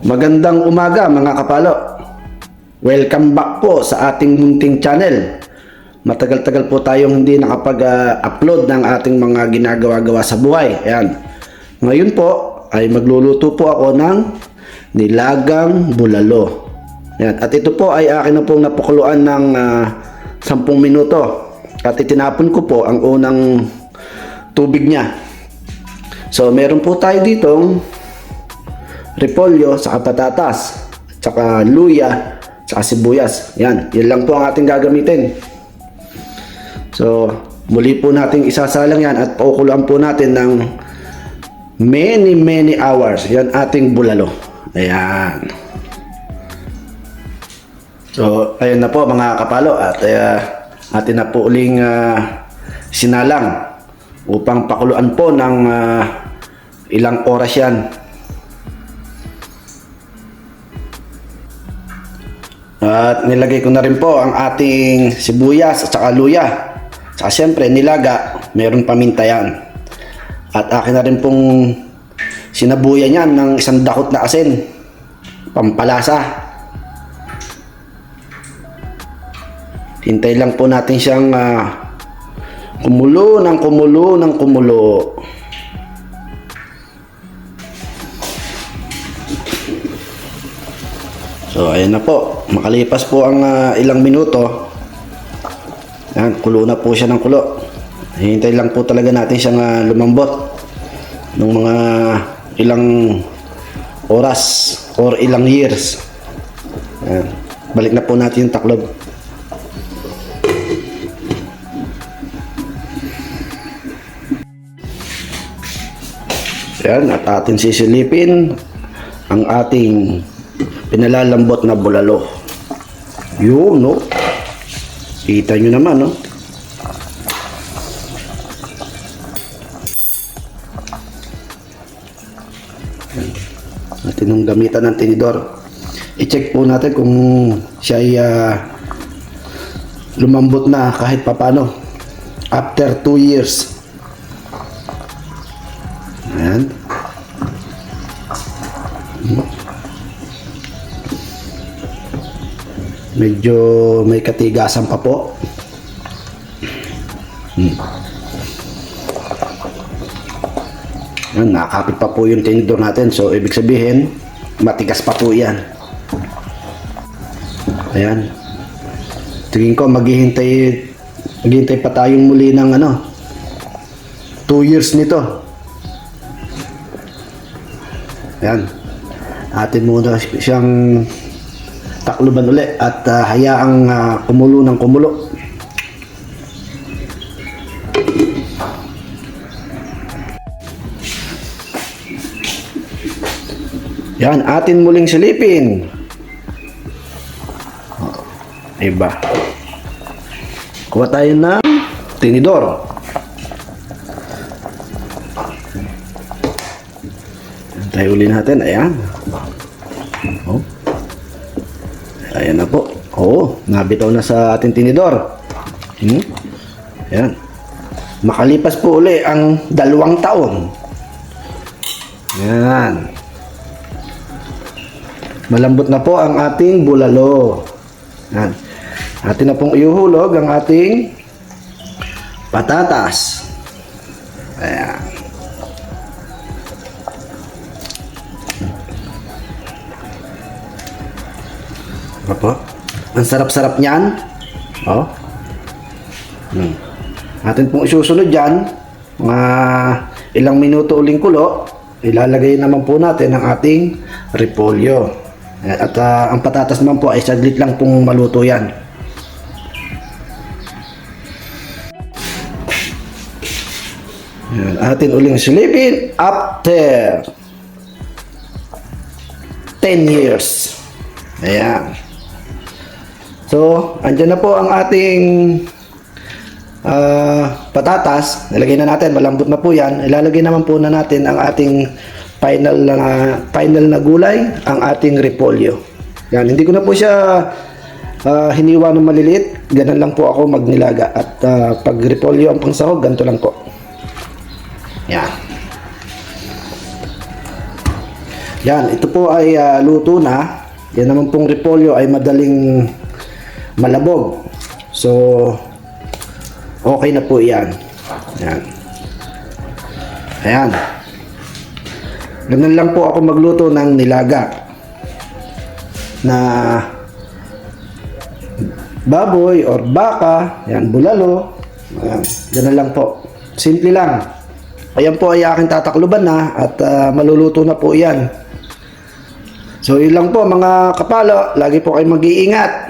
Magandang umaga mga kapalo. Welcome back po sa ating munting channel. Matagal-tagal po tayong hindi nakapag-upload ng ating mga ginagawa-gawa sa buhay. Ayan. Ngayon po ay magluluto po ako ng nilagang bulalo. Ayan. At ito po ay akin na pong napakuluan ng ah, 10 minuto. At itinapon ko po ang unang tubig niya. So meron po tayo ditong repolyo, saka patatas, saka luya, saka sibuyas. Yan, yan lang po ang ating gagamitin. So, muli po nating isasalang yan at paukuluan po natin ng many many hours. Yan ating bulalo. Ayan. So, ayun na po mga kapalo at uh, atin na po uling ah, sinalang upang pakuluan po ng ah, ilang oras yan. At nilagay ko na rin po ang ating sibuyas at saka luya. Saka siyempre nilaga, meron paminta yan. At akin na rin pong sinabuyan yan ng isang dakot na asin. Pampalasa. Hintay lang po natin siyang ah, kumulo ng kumulo ng kumulo. So, ayan na po. Makalipas po ang ah, ilang minuto. Yan, kulo na po siya ng kulo. Hintay lang po talaga natin siyang ah, lumambot ng mga ilang oras or ilang years. Yan. Balik na po natin yung taklob. Yan, at atin sisilipin ang ating pinalalambot na bulalo. Yun, no? Kita nyo naman, no? Natin yung gamitan ng tinidor. I-check po natin kung siya ay ah, lumambot na kahit papano. After 2 years. Ayan. Medyo may katigasan pa po. Hmm. Yan, nakakapit pa po yung tinidor natin. So, ibig sabihin, matigas pa po yan. Ayan. Tingin ko, maghihintay, maghihintay pa tayong muli ng ano, 2 years nito. Ayan. Atin muna siyang takluban uli at ah, hayaang ah, kumulo ng kumulo. Yan, atin muling silipin. Oh, Iba. Kuha tayo ng tinidor. Tayo uli natin. Ayan. Oh. Ayan na po. Oo, nabitaw na sa ating tinidor. Hmm? Ayan. Makalipas po uli ang dalawang taon. Ayan. Malambot na po ang ating bulalo. Ayan. Atin na pong iuhulog ang ating patatas. Ayan. Opo. Ang sarap-sarap niyan. Oh. Hmm. Atin pong isusunod dyan, mga ilang minuto uling kulo, ilalagay naman po natin ang ating repolyo. At ah, ang patatas naman po ay saglit lang pong maluto yan. Yan, atin uling silipin after 10 years. Ayan. So, andyan na po ang ating ah, patatas. Nilagay na natin, malambot na po yan. Ilalagay naman po na natin ang ating final na final na gulay, ang ating repolyo. Yan, hindi ko na po siya ah, hiniwa ng maliliit. Ganun lang po ako magnilaga. At ah, pag repolyo ang pangsahog, ganito lang po. Yan. Yan, ito po ay ah, luto na. Yan naman pong repolyo ay madaling malabog. So, okay na po yan. Yan. Ayan. Ganun lang po ako magluto ng nilaga na baboy or baka, yan, bulalo. Ayan, ganun lang po. Simple lang. Ayan po ay aking tatakluban na at ah, maluluto na po yan. So yun lang po mga kapalo, lagi po kayong mag-iingat.